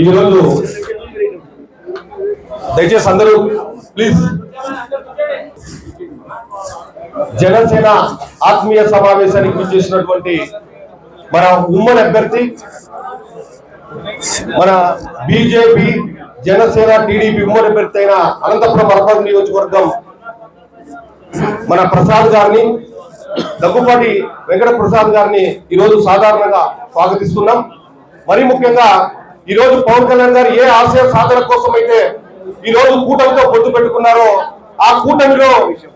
ఈరోజు దయచేసి అందరూ ప్లీజ్. జనసేన ఆత్మీయ సమావేశానికి చేసినటువంటి మన ఉమ్మడి అభ్యర్థి మన బీజేపీ జనసేన టీడీపీ ఉమ్మడి అభ్యర్థి అయిన అనంతపురం అర్బన్ నియోజకవర్గం మన ప్రసాద్ గారిని దగ్గుపాటి వెంకట ప్రసాద్ గారిని ఈరోజు సాధారణంగా స్వాగతిస్తున్నాం. మరి ముఖ్యంగా ఈరోజు పవన్ కళ్యాణ్ గారు ఏ ఆశయ సాధన కోసం అయితే ఈ రోజు కూటమితో పొత్తు పెట్టుకున్నారో ఆ కూటమిలో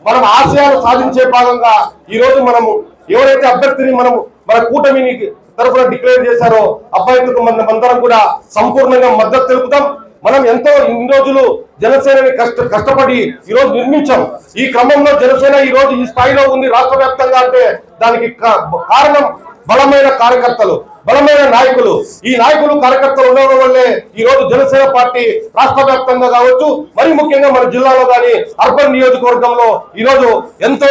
మనం ఆశయాలు సాధించే భాగంగా ఈ రోజు మనము ఎవరైతే అభ్యర్థిని మనం మన కూటమిని తరఫున డిక్లేర్ చేశారో అభ్యర్థులకు మన అందరం కూడా సంపూర్ణంగా మద్దతు తెలుపుతాం. మనం ఎంతో ఇన్ని రోజులు జనసేనని కష్ట కష్టపడి ఈ రోజు నిర్మించాం. ఈ క్రమంలో జనసేన ఈ రోజు ఈ స్థాయిలో ఉంది రాష్ట్ర వ్యాప్తంగా అంటే దానికి కారణం బలమైన కార్యకర్తలు. బలమైన నాయకులు. ఈ నాయకులు కార్యకర్తలు ఉండడం వల్లే ఈ రోజు జనసేన పార్టీ రాష్ట్ర వ్యాప్తంగా కావచ్చు మరి ముఖ్యంగా మన జిల్లాలో కానీ అర్బన్ నియోజకవర్గంలో ఈ రోజు ఎంతో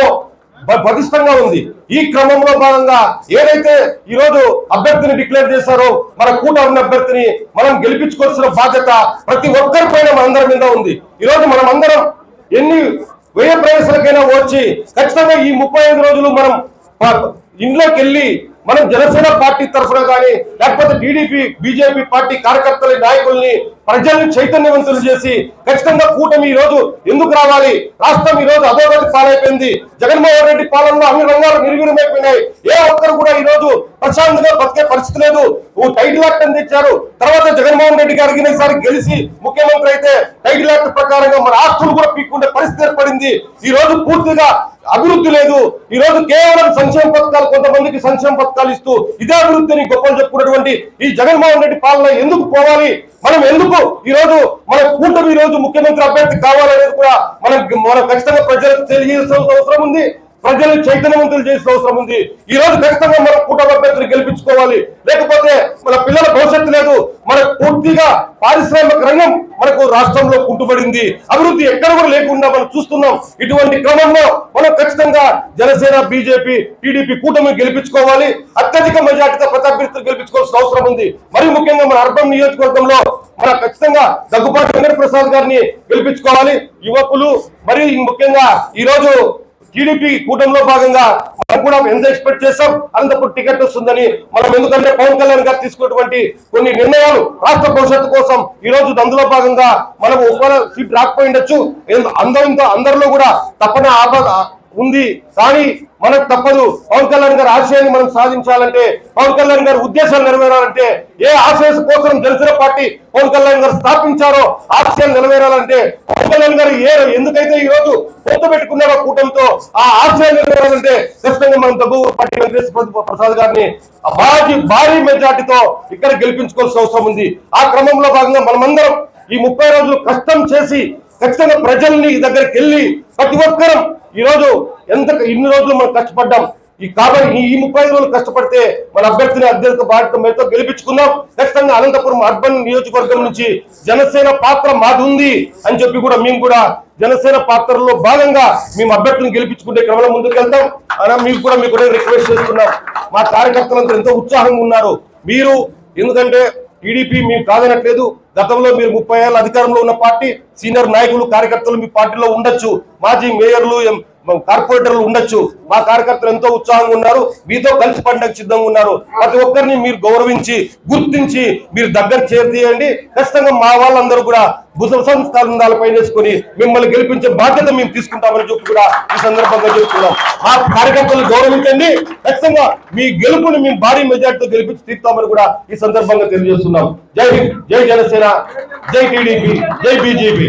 పటిష్టంగా ఉంది. ఈ క్రమంలో భాగంగా ఏదైతే ఈ రోజు అభ్యర్థిని డిక్లేర్ చేశారో మన కూటమి అభ్యర్థిని మనం గెలిపించుకోవాల్సిన బాధ్యత ప్రతి ఒక్కరి పైన మనందరి మీద ఉంది. ఈ రోజు మనం అందరం ఎన్ని వ్యయ ప్రవేశాలకైనా వచ్చి ఖచ్చితంగా ఈ ముప్పై ఐదు రోజులు మనం ఇంట్లోకి వెళ్ళి మనం జనసేన పార్టీ తరఫున కానీ లేకపోతే టీడీపీ బీజేపీ పార్టీ కార్యకర్తల నాయకుల్ని ప్రజల్ని చైతన్యవంతులు చేసి ఖచ్చితంగా కూటమి ఈ రోజు ఎందుకు రావాలి? రాష్ట్రం ఈ రోజు అధోగతి పాలైపోయింది. జగన్మోహన్ రెడ్డి పాలనలో అన్ని రంగాలు నిర్వీర్యమైపోయినాయి. ఏ ఒక్కరు కూడా ఈ రోజు ప్రశాంతంగా బతికే పరిస్థితి లేదు. టైటిల్ యాక్ట్ అని తర్వాత జగన్మోహన్ రెడ్డి గారికి ఈసారి గెలిచి ముఖ్యమంత్రి అయితే టైటిల్ యాక్ట్ ప్రకారంగా మన ఆస్తులు కూడా పీక్కుండే పరిస్థితి ఏర్పడింది. ఈ రోజు పూర్తిగా అభివృద్ధి లేదు. ఈ రోజు కేవలం సంక్షేమ పథకాలు కొంతమందికి సంక్షేమ పథకాలు ఇస్తూ ఇదే అభివృద్ధిని గొప్పలు చెప్పుకున్నటువంటి ఈ జగన్మోహన్ రెడ్డి పాలన ఎందుకు పోవాలి? మనం ఎందుకు ఈ రోజు మన కూటమి ఈ రోజు ముఖ్యమంత్రి అభ్యర్థి కావాలనేది కూడా మనం మనం ఖచ్చితంగా ప్రజలకు తెలియజేసిన అవసరం ఉంది. ప్రజలు చైతన్యవంతులు చేసిన అవసరం ఉంది. ఈ రోజు ఖచ్చితంగా మన కుటుంబ అభ్యర్థులు గెలిపించుకోవాలి. లేకపోతే మన పిల్లల భవిష్యత్తు లేదు. మన పూర్తిగా పారిశ్రామిక రంగం మనకు రాష్ట్రంలో కుంటుపడింది. అభివృద్ధి ఎక్కడ కూడా లేకుండా మనం చూస్తున్నాం. ఇటువంటి క్రమంలో మనం ఖచ్చితంగా జనసేన బీజేపీ టీడీపీ కూటమి గెలిపించుకోవాలి. అత్యధిక మెజార్టీతో ప్రతి అభ్యర్థులు గెలిపించుకోవాల్సిన అవసరం ఉంది. మరి ముఖ్యంగా మన అర్బన్ నియోజకవర్గంలో మన ఖచ్చితంగా దగ్గుపాటి వెంకట ప్రసాద్ గారిని గెలిపించుకోవాలి. యువకులు మరి ముఖ్యంగా ఈ రోజు టీడీపీ కూటమిలో భాగంగా మనం కూడా ఎంత ఎక్స్పెక్ట్ చేస్తాం. అనంతపురం టికెట్ వస్తుందని మనం ఎందుకంటే పవన్ కళ్యాణ్ గారు తీసుకున్నటువంటి కొన్ని నిర్ణయాలు రాష్ట్ర భవిష్యత్తు కోసం ఈ రోజు అందులో భాగంగా మనం ఒకవేళ సీట్ రాకపోయిండొచ్చు అందరితో అందరిలో కూడా తప్పన ఆపద ఉంది. కానీ మనకు తప్పదు. పవన్ కళ్యాణ్ గారి ఆశయాన్ని మనం సాధించాలంటే పవన్ కళ్యాణ్ గారి ఉద్దేశాలు నెరవేరాలంటే ఏ ఆశయ కోసం జనసేన పార్టీ పవన్ కళ్యాణ్ గారు స్థాపించారో ఆశయాలు నెరవేరాలంటే పవన్ కళ్యాణ్ గారు ఏ ఎందుకైతే ఈ రోజు పొత్తు పెట్టుకున్నారో కూటమితో ఆ ఆశయాలు నెరవేరాలంటే ఖచ్చితంగా మనం దగ్గు పార్టీ వెంకటేశ్వర ప్రసాద్ గారిని భారీ భారీ మెజార్టీతో ఇక్కడ గెలిపించుకోవాల్సిన అవసరం ఉంది. ఆ క్రమంలో భాగంగా మనమందరం ఈ ముప్పై రోజులు కష్టం చేసి ఖచ్చితంగా ప్రజల్ని దగ్గరికి వెళ్ళి ప్రతి ఒక్కరం ఈరోజు ఎంత ఇన్ని రోజులు మనం కష్టపడ్డాం. ఈ కాబట్టి ఈ ముప్పై ఐదు రోజులు కష్టపడితే మన అభ్యర్థిని అత్యధిక భారత మేరతో గెలిపించుకుందాం. ఖచ్చితంగా అనంతపురం అర్బన్ నియోజకవర్గం నుంచి జనసేన పాత్ర మాది ఉంది అని చెప్పి కూడా మేము కూడా జనసేన పాత్రలో భాగంగా మేము అభ్యర్థిని గెలిపించుకుంటే క్రమంలో ముందుకెళ్తాం అలా మీకు కూడా మీకు కూడా రిక్వెస్ట్ చేస్తున్నాం. మా కార్యకర్తలంతా ఎంతో ఉత్సాహంగా ఉన్నారు. మీరు ఎందుకంటే టీడీపీ మేము కాదనట్లేదు. గతంలో మీరు ముప్పై ఏళ్ళ అధికారంలో ఉన్న పార్టీ సీనియర్ నాయకులు కార్యకర్తలు మీ పార్టీలో ఉండొచ్చు. మాజీ మేయర్లు కార్పొరేటర్లు ఉండొచ్చు. మా కార్యకర్తలు ఎంతో ఉత్సాహంగా ఉన్నారు. మీతో కలిసి పండగ సిద్ధంగా ఉన్నారు. ప్రతి ఒక్కరిని మీరు గౌరవించి గుర్తించి మీరు దగ్గర చేర్చేయండి. ఖచ్చితంగా మా వాళ్ళందరూ కూడా భుజ సంస్థానాల పైన వేసుకొని మిమ్మల్ని గెలిపించే బాధ్యత మేము తీసుకుంటామని చెప్పి కూడా ఈ సందర్భంగా చెప్తున్నాం. మా కార్యకర్తలు గౌరవించండి. ఖచ్చితంగా మీ గెలుపుని మేము భారీ మెజార్టీతో గెలిపించి తీర్తామని కూడా ఈ సందర్భంగా తెలియజేస్తున్నాం. జై హింద్ జై జనసేన జై టీడీపీ జై బీజేపీ.